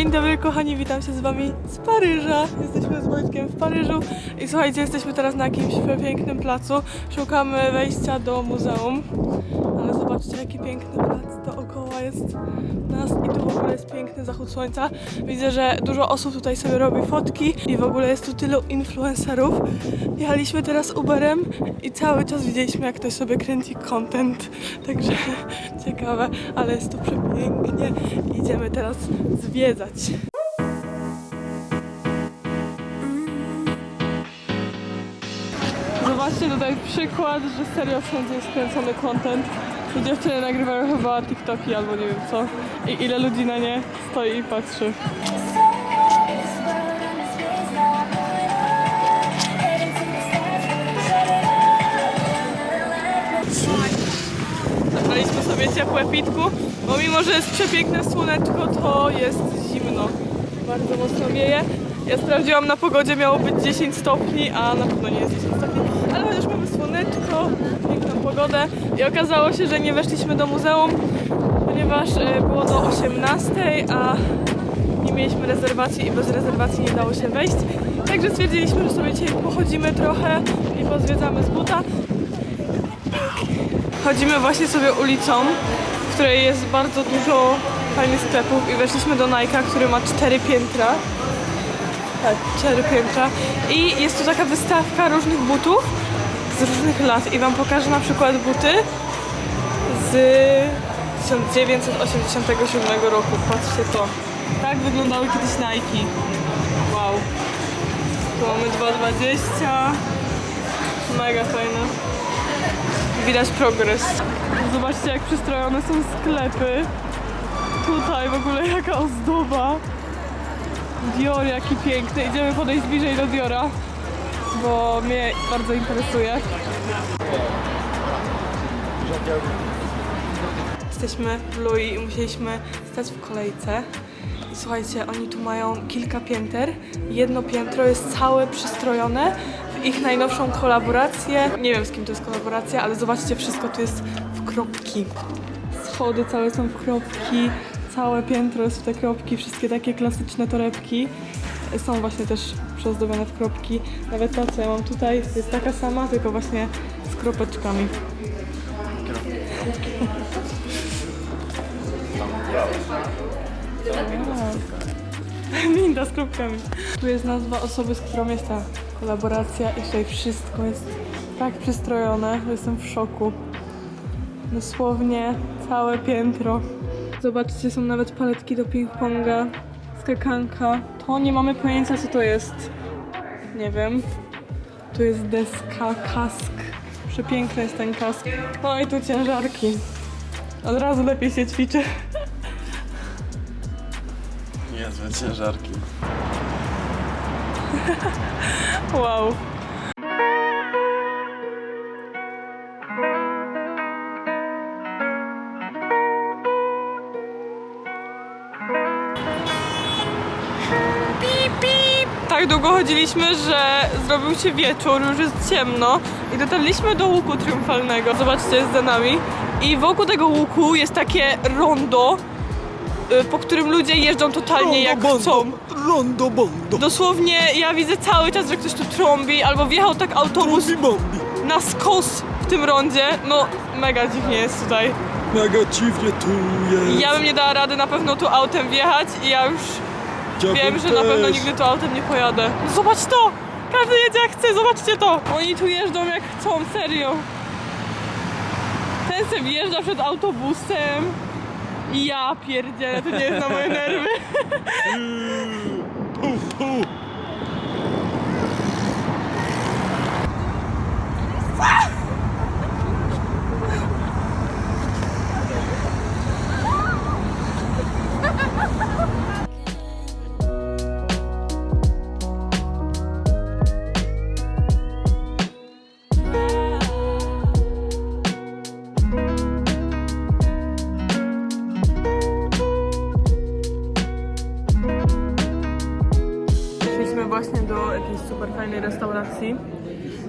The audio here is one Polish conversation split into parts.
Dzień dobry kochani, witam się z wami z Paryża. Jesteśmy z Wojtkiem w Paryżu i słuchajcie, jesteśmy teraz na jakimś pięknym placu. Szukamy wejścia do muzeum. Zobaczcie jaki piękny plac dookoła jest nas i tu w ogóle jest piękny zachód słońca. Widzę, że dużo osób tutaj sobie robi fotki i w ogóle jest tu tylu influencerów. Jechaliśmy teraz Uberem i cały czas widzieliśmy jak ktoś sobie kręci content. Także ciekawe, ale jest tu przepięknie. Idziemy teraz zwiedzać. Zobaczcie tutaj przykład, że serio wszędzie jest kręcony content. I dziewczyny nagrywają chyba TikToki albo nie wiem co. I ile ludzi na nie stoi i patrzy. Zabraliśmy sobie ciepłe pitku, bo mimo, że jest przepiękne słoneczko, to jest zimno. Bardzo mocno wieje. Ja sprawdziłam na pogodzie, miało być 10 stopni, a na pewno nie jest 10 stopni. Ale chociaż mamy słoneczko, piękną pogodę i okazało się, że nie weszliśmy do muzeum, ponieważ e, było do 18, a nie mieliśmy rezerwacji i bez rezerwacji nie dało się wejść. Także stwierdziliśmy, że sobie dzisiaj pochodzimy trochę i pozwiedzamy z buta. Chodzimy właśnie sobie ulicą, w której jest bardzo dużo fajnych sklepów i weszliśmy do Nike'a, który ma cztery piętra. Tak, cztery piętra. I jest tu taka wystawka różnych butów z różnych lat i wam pokażę na przykład buty z 1987 roku. Patrzcie to. Tak wyglądały kiedyś Nike. Wow. Tu mamy 2,20. Mega fajne. Widać progres. Zobaczcie jak przystrojone są sklepy. Tutaj w ogóle jaka ozdoba. Dior jaki piękny. Idziemy podejść bliżej do Diora, bo mnie bardzo interesuje. Jesteśmy w Louis i musieliśmy stać w kolejce. I słuchajcie, oni tu mają kilka pięter. Jedno piętro jest całe przystrojone w ich najnowszą kolaborację. Nie wiem z kim to jest kolaboracja, ale zobaczcie, wszystko tu jest w kropki. Schody całe są w kropki, całe piętro jest w te kropki, wszystkie takie klasyczne torebki są właśnie też przyozdobione w kropki. Nawet ta, co ja mam tutaj, jest taka sama, tylko właśnie z kropeczkami. Minda z kropkami. Tu jest nazwa osoby, z którą jest ta kolaboracja i tutaj wszystko jest tak przystrojone, że jestem w szoku. Dosłownie całe piętro. Zobaczcie, są nawet paletki do ping-ponga, skakanka. To nie mamy pojęcia, co to jest. Nie wiem. Tu jest deska, kask. Przepiękny jest ten kask. No i tu ciężarki. Od razu lepiej się ćwiczy. Niezłe ciężarki. Wow. Tak długo chodziliśmy, że zrobił się wieczór, już jest ciemno i dotarliśmy do łuku triumfalnego. Zobaczcie, jest za nami. I wokół tego łuku jest takie rondo, y, po którym ludzie jeżdżą totalnie jak chcą. Rondo bondo. Dosłownie ja widzę cały czas, że ktoś tu trąbi, albo wjechał tak autobus na skos w tym rondzie. No, mega dziwnie jest tutaj. Mega dziwnie tu jest. Ja bym nie dała rady na pewno tu autem wjechać i ja już wiem, że na pewno nigdy tu autem nie pojadę. No zobacz to! Każdy jedzie jak chce, zobaczcie to! Oni tu jeżdżą jak chcą, serio. Ten se wjeżdża przed autobusem. I ja pierdzielę, to nie jest na moje nerwy. właśnie do jakiejś super fajnej restauracji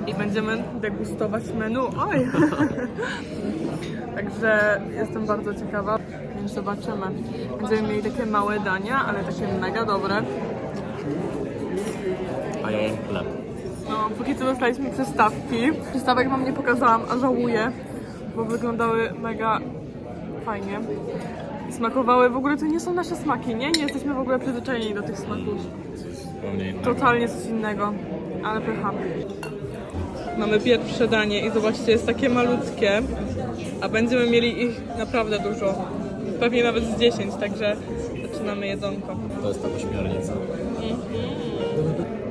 i będziemy degustować menu. Oj! Także jestem bardzo ciekawa. zobaczymy. Będziemy mieli takie małe dania, ale takie mega dobre. A ja jem chleb. No, póki co dostaliśmy przystawki. Przystawek wam nie pokazałam, a żałuję, bo wyglądały mega fajnie. Smakowały, w ogóle to nie są nasze smaki, nie? Nie jesteśmy w ogóle przyzwyczajeni do tych smaków. Zupełnie innego. Totalnie coś innego, ale pycha. Mamy pierwsze danie i zobaczcie, jest takie malutkie, a będziemy mieli ich naprawdę dużo. Pewnie nawet z 10, także zaczynamy jedzonko. To jest ta ośmiornica.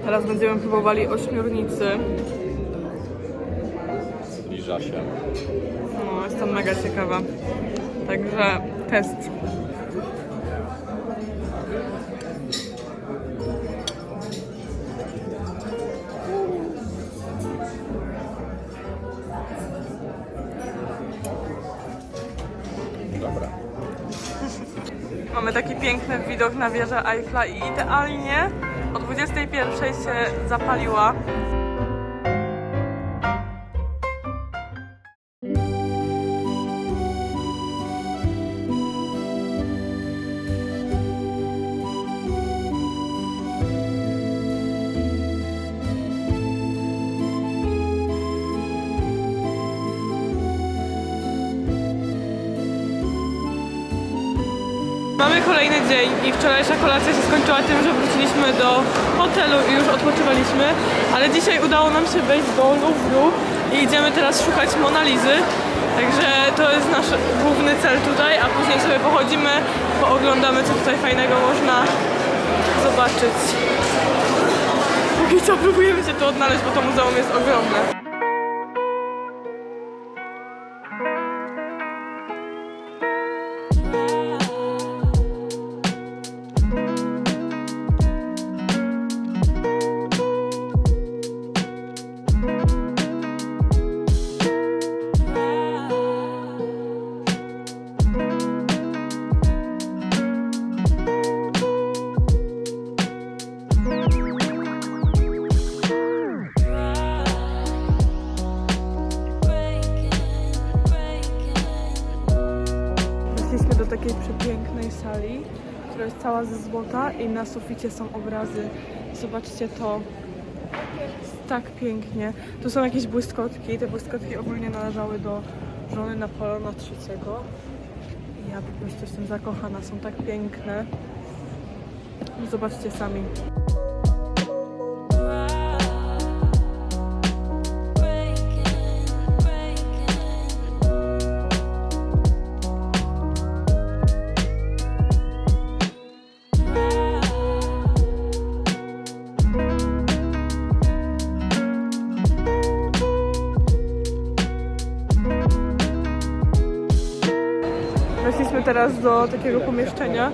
Teraz będziemy próbowali ośmiornicy. Zbliża się. No, jestem mega ciekawa. Także test. Mamy taki piękny widok na wieżę Eiffla i idealnie o 21 się zapaliła. Mamy kolejny dzień i wczorajsza kolacja się skończyła tym, że wróciliśmy do hotelu i już odpoczywaliśmy, ale dzisiaj udało nam się wejść do Louvru i idziemy teraz szukać Monalizy. Także to jest nasz główny cel tutaj, a później sobie pochodzimy, pooglądamy co tutaj fajnego można zobaczyć. Póki co próbujemy się tu odnaleźć, bo to muzeum jest ogromne. Takiej przepięknej sali, która jest cała ze złota i na suficie są obrazy. Zobaczcie to. Tak pięknie. Tu są jakieś błyskotki. Te błyskotki ogólnie należały do żony Napoleona III. Ja po prostu jestem zakochana. Są tak piękne. Zobaczcie sami. Teraz do takiego pomieszczenia,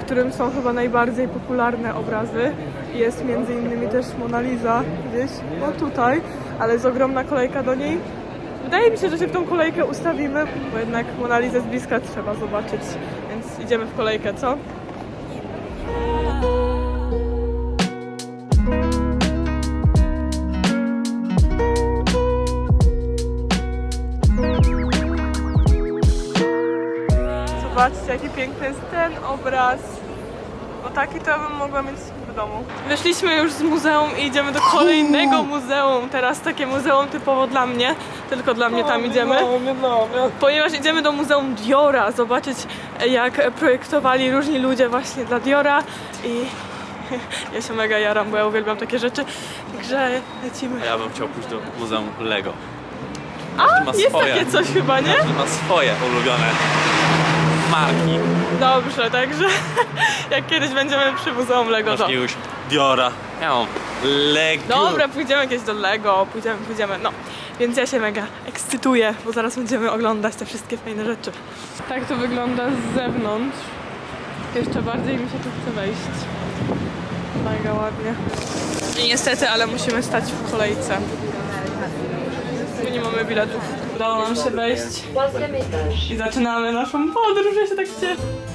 w którym są chyba najbardziej popularne obrazy. Jest między innymi też Mona Lisa gdzieś, no tutaj, ale jest ogromna kolejka do niej. Wydaje mi się, że się w tą kolejkę ustawimy, bo jednak Mona Lisa z bliska trzeba zobaczyć, więc idziemy w kolejkę, co? Zobaczcie, jaki piękny jest ten obraz. Bo taki to bym mogła mieć w domu. Wyszliśmy już z muzeum i idziemy do kolejnego muzeum. Teraz takie muzeum typowo dla mnie. Tylko dla mnie tam idziemy. Ponieważ idziemy do Muzeum Diora, zobaczyć jak projektowali różni ludzie właśnie dla Diora i ja się mega jaram, bo ja uwielbiam takie rzeczy. Także lecimy. Ja bym chciał pójść do Muzeum Lego. A, ma jest swoje. takie coś chyba, nie? Każdy ma swoje ulubione marki. Dobrze, także jak kiedyś będziemy przy Muzeum Lego, Masz to... jakiegoś Diora. Ja mam Lego. Dobra, pójdziemy jakieś do Lego, pójdziemy, pójdziemy, no. Więc ja się mega ekscytuję, bo zaraz będziemy oglądać te wszystkie fajne rzeczy. Tak to wygląda z zewnątrz. Jeszcze bardziej mi się tu chce wejść. Mega ładnie. I niestety, ale musimy stać w kolejce. Nie mamy biletów. Udało nam się wejść i zaczynamy naszą podróż. Ja się tak cieszę.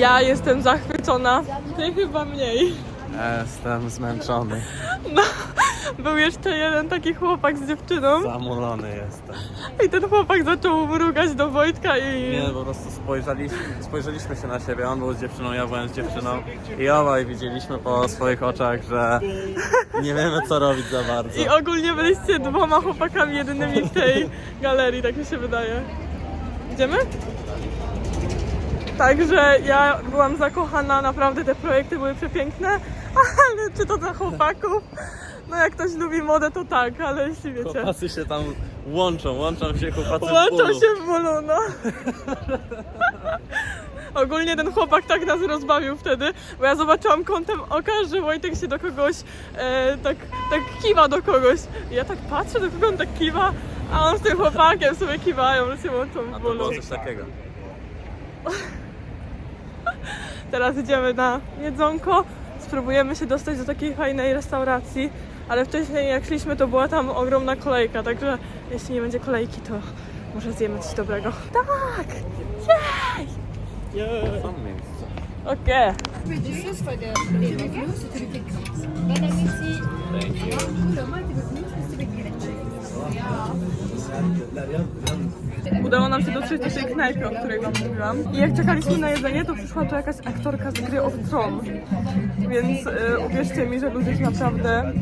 Ja jestem zachwycona. Ty chyba mniej. Jestem zmęczony. No, był jeszcze jeden taki chłopak z dziewczyną Zamulony jestem. i ten chłopak zaczął mrugać do Wojtka i... Nie, po prostu spojrzeliśmy, spojrzeliśmy się na siebie. On był z dziewczyną, ja byłem z dziewczyną. I obaj widzieliśmy po swoich oczach, że nie wiemy co robić za bardzo. I ogólnie byliście dwoma chłopakami jedynymi w tej galerii, tak mi się wydaje. Idziemy? Także ja byłam zakochana, naprawdę te projekty były przepiękne, ale czy to dla chłopaków? No jak ktoś lubi modę, to tak, ale jeśli wiecie. Chłopacy się tam łączą, łączą się chłopacy w Łączą bólu. się w bólu, no. Ogólnie ten chłopak tak nas rozbawił wtedy, bo ja zobaczyłam kątem oka, że Wojtek się do kogoś e, tak, tak kiwa do kogoś. I ja tak patrzę, do kogo on tak kiwa, a on z tym chłopakiem sobie kiwają, że się łączą w to bólu. było coś takiego. Teraz idziemy na jedzonko, spróbujemy się dostać do takiej fajnej restauracji, ale wcześniej jak szliśmy, to była tam ogromna kolejka, także jeśli nie będzie kolejki, to może zjemy coś dobrego. Tak! Jej! Miejsce. Okej. This Udało nam się dotrzeć do tej knajpy, o której wam mówiłam. I jak czekaliśmy na jedzenie, to przyszła tu jakaś aktorka z gry of Tron. Więc y, uwierzcie mi, że ludzie naprawdę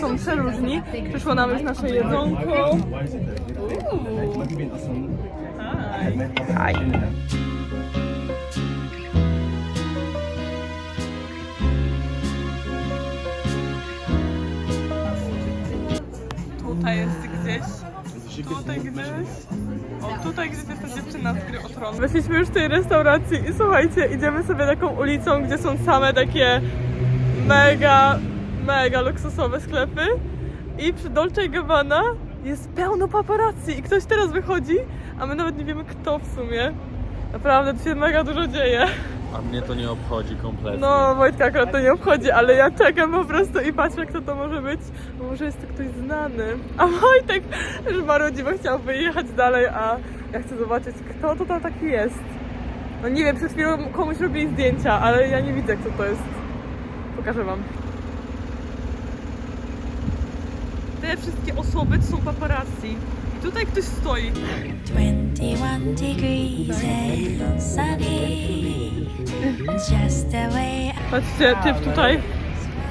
są przeróżni. Przyszło nam już nasze jedzonko. Hi. Tutaj jest gdzieś. Tutaj gdzieś. Tutaj gdzieś jest ta dziewczyna z gry o tron. Weszliśmy już w tej restauracji i słuchajcie, idziemy sobie taką ulicą, gdzie są same takie mega, mega luksusowe sklepy. I przy Dolce Gabbana jest pełno paparazzi i ktoś teraz wychodzi, a my nawet nie wiemy kto w sumie. Naprawdę tu się mega dużo dzieje. A mnie to nie obchodzi kompletnie. No, Wojtka akurat to nie obchodzi, ale ja czekam po prostu i patrzę, kto to może być. Bo może jest to ktoś znany. A Wojtek już marudzi, bo chciał wyjechać dalej, a ja chcę zobaczyć, kto to tam taki jest. No nie wiem, przed chwilą komuś robili zdjęcia, ale ja nie widzę, kto to jest. Pokażę wam. Te wszystkie osoby to są paparazzi. I tutaj ktoś stoi. 21 degrees and sunny. Patrzcie, typ tutaj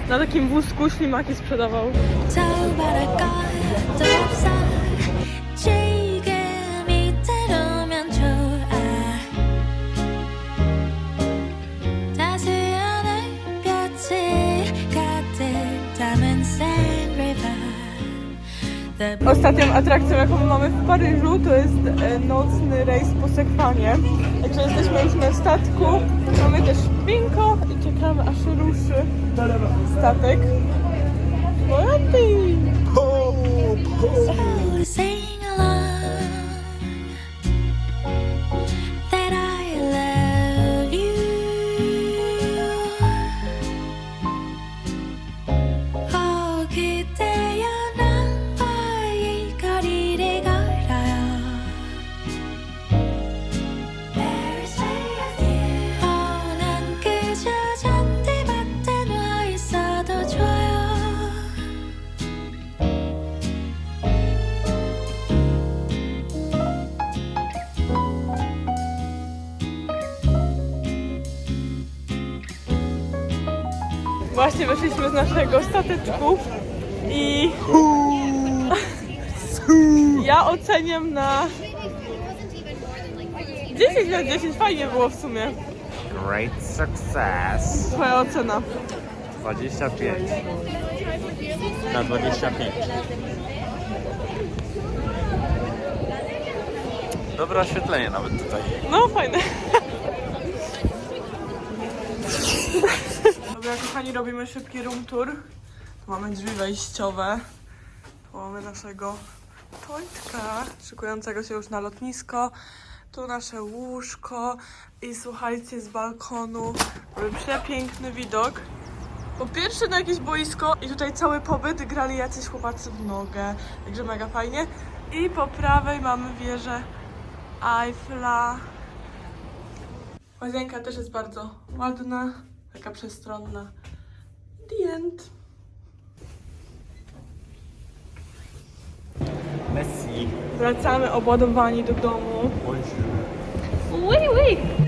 na takim wózku ślimaki sprzedawał. Ostatnią atrakcją, jaką mamy w Paryżu, to jest e, nocny rejs po Sekwanie. Także jesteśmy już na statku winko i czekamy aż ruszy statek. Ładny! So sing Właśnie wyszliśmy z naszego stateczku i ja oceniam na 10 na 10, fajnie było w sumie. Great success. Twoja ocena. 25. Na 25. Dobre oświetlenie nawet tutaj. No, fajne. Dobra, kochani, robimy szybki room tour. Tu mamy drzwi wejściowe. Tu mamy naszego Tojtka, szykującego się już na lotnisko. Tu nasze łóżko i słuchajcie, z balkonu przepiękny widok. Po pierwsze na jakieś boisko i tutaj cały pobyt grali jacyś chłopacy w nogę, także mega fajnie. I po prawej mamy wieżę Eiffla. Łazienka też jest bardzo ładna, taka przestronna. The end. Messi. Wracamy obładowani do domu. Bonjour. Oui, oui.